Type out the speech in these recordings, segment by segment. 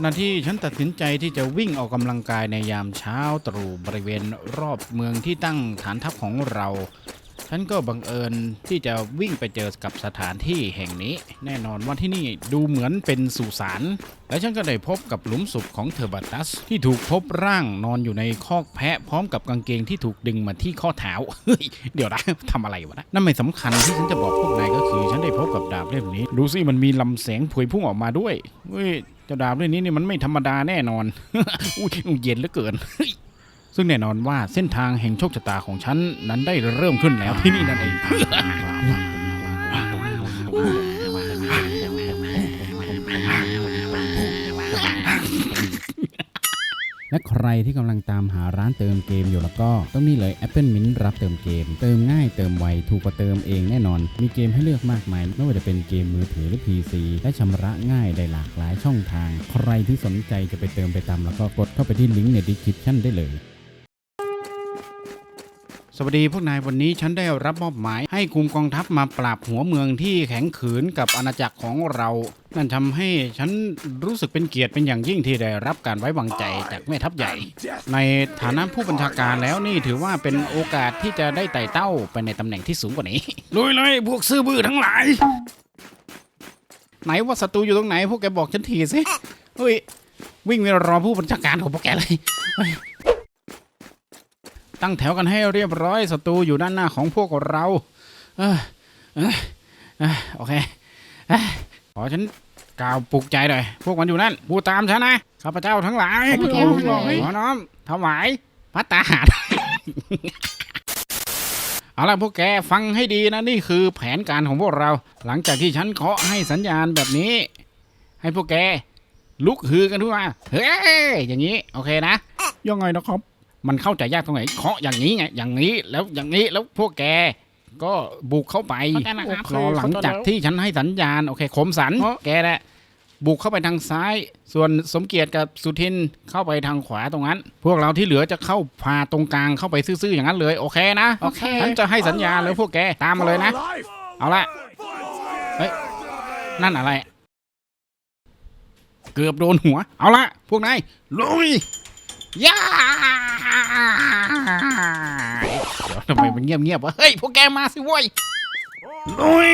ขณะที่ฉันตัดสินใจที่จะวิ่งออกกำลังกายในยามเช้าตรู่บริเวณรอบเมืองที่ตั้งฐานทัพของเรา ฉันก็บังเอิญที่จะวิ่งไปเจอกับสถานที่แห่งนี้ แน่นอนว่าที่นี่ดูเหมือนเป็นสุสานและฉันก็ได้พบกับหลุมศพของเทอร์บัตัส ที่ถูกพบร่างนอนอยู่ในคอกแพะ พร้อมกับกางเกงที่ถูกดึงมาที่ข้อเท้าเฮ้ยเดี๋ยวนะทำอะไรวะนะนั่นไม่สำคัญที่ฉันจะบอกพวกนายก็คือ ฉันได้พบกับดาบเล่มนี้ ดูสิมันมีลำแสงผุยพุ่งออกมาด้วยเฮ้ยเจ้าดาบเล่มนี้นี่มันไม่ธรรมดาแน่นอน อุ้ยเย็นเหลือเกิน ซึ่งแน่นอนว่าเส้นทางแห่งโชคชะตาของฉันนั้นได้เริ่มขึ้นแล้วที่นี่นั่นเองและใครที่กำลังตามหาร้านเติมเกมอยู่แล้วก็ ต้องนี่เลย Apple Mint รับเติมเกม เติมง่ายเติมไว ถูกกว่าเติมเองแน่นอน มีเกมให้เลือกมากมาย ไม่ว่าจะเป็นเกมมือถือหรือ PC และชำระง่ายได้หลากหลายช่องทาง ใครที่สนใจจะไปเติมไปตามแล้วก็กดเข้าไปที่ลิงก์ใน description ได้เลย สวัสดีพวกนายวันนี้ฉันได้รับมอบหมายให้คุมกองทัพมาปราบหัวเมืองที่แข็งขืนกับอาณาจักรของเรา นั่นทำให้ฉันรู้สึกเป็นเกียรติเป็นอย่างยิ่งที่ได้รับการไว้วางใจจากแม่ทัพใหญ่ ในฐานะผู้บัญชาการแล้วนี่ถือว่าเป็นโอกาสที่จะได้ไต่เต้าไปในตำแหน่งที่สูงกว่านี้ ลุยเลยพวกซื่อบื้อทั้งหลาย ไหนว่าศัตรูอยู่ตรงไหนพวกแกบอกฉันทีสิเฮ้ยวิ่งไปรอผู้บัญชาการของพวกแกเลย ตั้งแถวกันให้เรียบร้อยศัตรูอยู่ด้านหน้าของพวกเรา เออเออเออโอเคเอ้ยขอฉันกล่าวปลุกใจหน่อย พวกมันอยู่นั่นพูดตามฉันนะข้าพเจ้าทั้งหลายข้าพเจ้าทั้งหลาย ขอน้อมถวายพัตตาหาร เอาล่ะพวกแกฟังให้ดีนะนี่คือแผนการของพวกเรา หลังจากที่ฉันเคาะให้สัญญาณแบบนี้ ให้พวกแกลุกฮือกันทุกมาเฮ้ยอย่างนี้ โอเคนะยังไงนะครับ มันเข้าใจยากตรงไหนเคาะอย่างนี้ไงอย่างนี้แล้วอย่างนี้แล้วพวกแก ก็บุกเข้าไปเข้าใจนะครับ รอหลังจากที่ฉันให้สัญญาณโอเคคมสันแกแหละบุกเข้าไปทางซ้าย ส่วนสมเกียรติกับสุทินเข้าไปทางขวาตรงนั้น พวกเราที่เหลือจะเข้าพาตรงกลางเข้าไปซื่อๆอย่างนั้นเลยโอเคนะโอเคฉันจะให้สัญญาณแล้วพวกแกตามมาเลยนะ เอาละเฮ้ยนั่นอะไร เกือบโดนหัว เอาละพวกนายลุยย่า เดี๋ยวทำไมมันเงียบๆวะ เฮ้ย พวกแกมาสิเว้ยลุย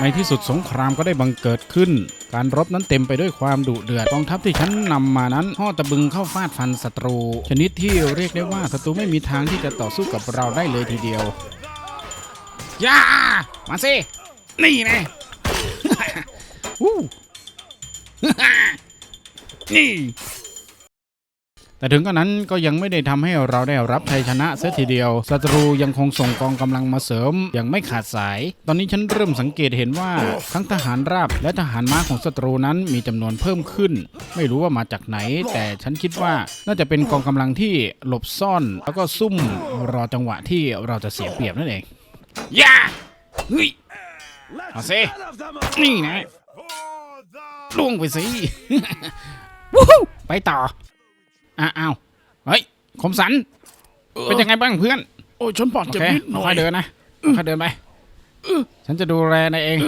ในที่สุดสงครามก็ได้บังเกิดขึ้น การรบนั้นเต็มไปด้วยความดุเดือดกองทัพที่ฉันนำมานั้นห่อตะบึงเข้าฟาดฟันศัตรู ชนิดที่เรียกได้ว่าศัตรูไม่มีทางที่จะต่อสู้กับเราได้เลยทีเดียว ย่า มาสิ นี่ไงวู้นี่ แต่ถึงกระนั้นก็ยังไม่ได้ทำให้เราได้รับชัยชนะเสียทีเดียว ศัตรูยังคงส่งกองกำลังมาเสริมอย่างไม่ขาดสาย ตอนนี้ฉันเริ่มสังเกตเห็นว่าทั้งทหารราบและทหารม้าของศัตรูนั้นมีจำนวนเพิ่มขึ้น ไม่รู้ว่ามาจากไหน แต่ฉันคิดว่าน่าจะเป็นกองกำลังที่หลบซ่อน แล้วก็ซุ่มรอจังหวะที่เราจะเสียเปรียบนั่นเองย่าเฮ้ยเอาสินี่ไงล่วงไปสิวู้ฮู้ไปต่อ อะอ้าวเฮ้ยคมสันเป็นยังไงบ้างเพื่อน โอ้ยฉันบาดโอเจ็บเคนิดหน่อค่อยยเดินนะค่อยเดินไปฉันจะดูแลนายเอง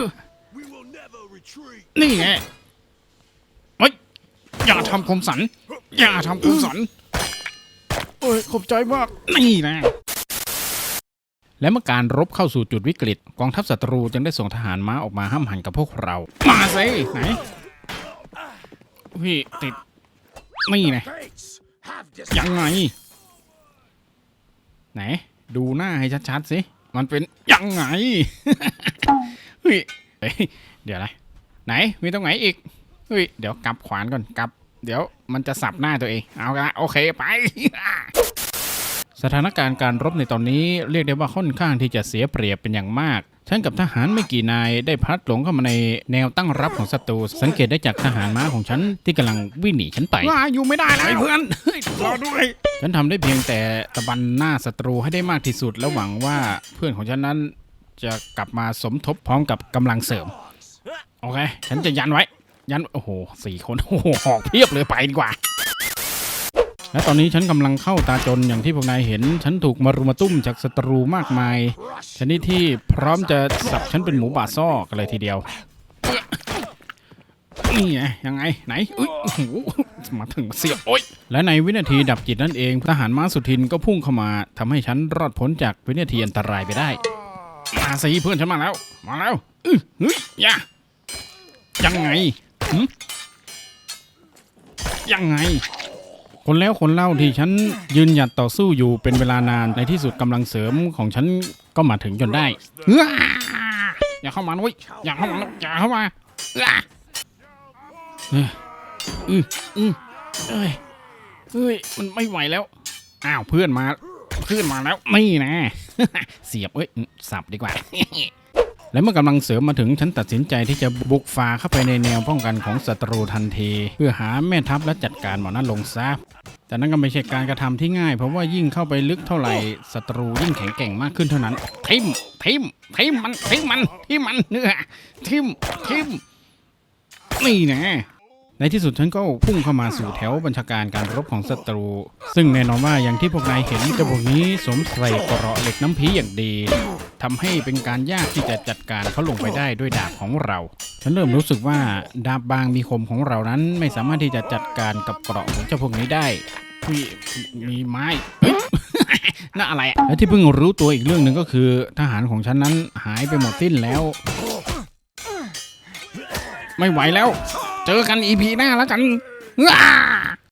นี่ไงเฮ้ยอย่าทำคมสัน อย่าทำคมสัน โอ้ยขอบใจมาก นี่นะและเมื่อการรบเข้าสู่จุดวิกฤต กองทัพศัตรูจึงได้ส่งทหารม้าออกมาห้ามหันกับพวกเรา มาสิไหนพี่ติด นี่ไงยังไง ไหน ดูหน้าให้ชัดๆ สิ มันเป็นยังไงเฮ้ยเฮ้ย เดี๋ยวนะไหน มีตรงไหนอีก เฮ้ย เดี๋ยวกลับขวานก่อนกลับ เดี๋ยวมันจะสับหน้าตัวเอง เอาละโอเคไป สถานการณ์การรบในตอนนี้เรียกได้ว่าค่อนข้างที่จะเสียเปรียบเป็นอย่างมาก ฉันกับทหารไม่กี่นายได้พลัดหลงเข้ามาในแนวตั้งรับของศัตรู สังเกตได้จากทหารม้าของฉันที่กำลังวิ่งหนีฉันไปว่าอยู่ไม่ได้แล้วเพื่อนรอด้วย ฉันทำได้เพียงแต่ตะบันหน้าศัตรูให้ได้มากที่สุดแล้วหวังว่าเพื่อนของฉันนั้นจะกลับมาสมทบพร้อมกับกำลังเสริม โอเค ฉันจะยันไว้ ยัน โอ้โห สี่คน โอ้โห หอกเพียบเลยไปดีกว่า และตอนนี้ฉันกำลังเข้าตาจนอย่างที่พวกนายเห็น ฉันถูกมารุมมาตุ้มจากศัตรูมากมายชนิดที่พร้อมจะสับฉันเป็นหมูบาซ่อกันเลยทีเดียวนี่ไงยังไงไหนอุ้ยโอ้โหมาถึงเสียบโอ้ยและในวินาทีดับจิตนั่นเองทหารม้าสุทินก็พุ่งเข้ามาทำให้ฉันรอดพ้นจากวินาทีอันตรายไปได้มาสิเพื่อนฉันมาแล้ว มาแล้วอื้อเฮ้ยย่ายังไงยังไง คนแล้วคนเล่าที่ฉันยืนหยัดต่อสู้อยู่เป็นเวลานานในที่สุดกำลังเสริมของฉันก็มาถึงจนได้อ้าอย่าเข้ามานุ้ยอย่าเข้ามาอย่าเข้ามาอ้าเอ้ยอืออือเอ้ยเอ้ยมันไม่ไหวแล้วอ้าวเพื่อนมาเพื่อนมาแล้วนี่นะ เสียบเอ้ยสับดีกว่าและเมื่อกำลังเสริมมาถึงฉันตัดสินใจที่จะบุกฝ่าเข้าไปในแนวป้องกันของศัตรูทันที เพื่อหาแม่ทัพและจัดการหมอนั้นลงซะ แต่นั่นก็ไม่ใช่การกระทำที่ง่าย เพราะว่ายิ่งเข้าไปลึกเท่าไหร่ศัตรูยิ่งแข็งแกร่งมากขึ้นเท่านั้น ทิมทิมทิมมันทิมมันทิมมันเนื้อทิมทิมนี่นะ ในที่สุดฉันก็พุ่งเข้ามาสู่แถวบัญชาการการรบของศัตรู ซึ่งแน่นอนว่าอย่างที่พวกนายเห็นเจ้าพวกนี้สวมใส่เกราะเหล็กน้ำพีอย่างดีทำให้เป็นการยากที่จะจัดการเขาลงไปได้ด้วยดาบของเรา ฉันเริ่มรู้สึกว่าดาบบางมีคมของเรานั้นไม่สามารถที่จะจัดการกับเกราะของเจ้าพวกนี้ได้มีมีไม้เน่าอะไรอะและที่เพิ่งรู้ตัวอีกเรื่องหนึ่งก็คือ ทหารของฉันนั้นหายไปหมดสิ้นแล้ว ไม่ไหวแล้ว เจอกันอีพีหน้าแล้วกัน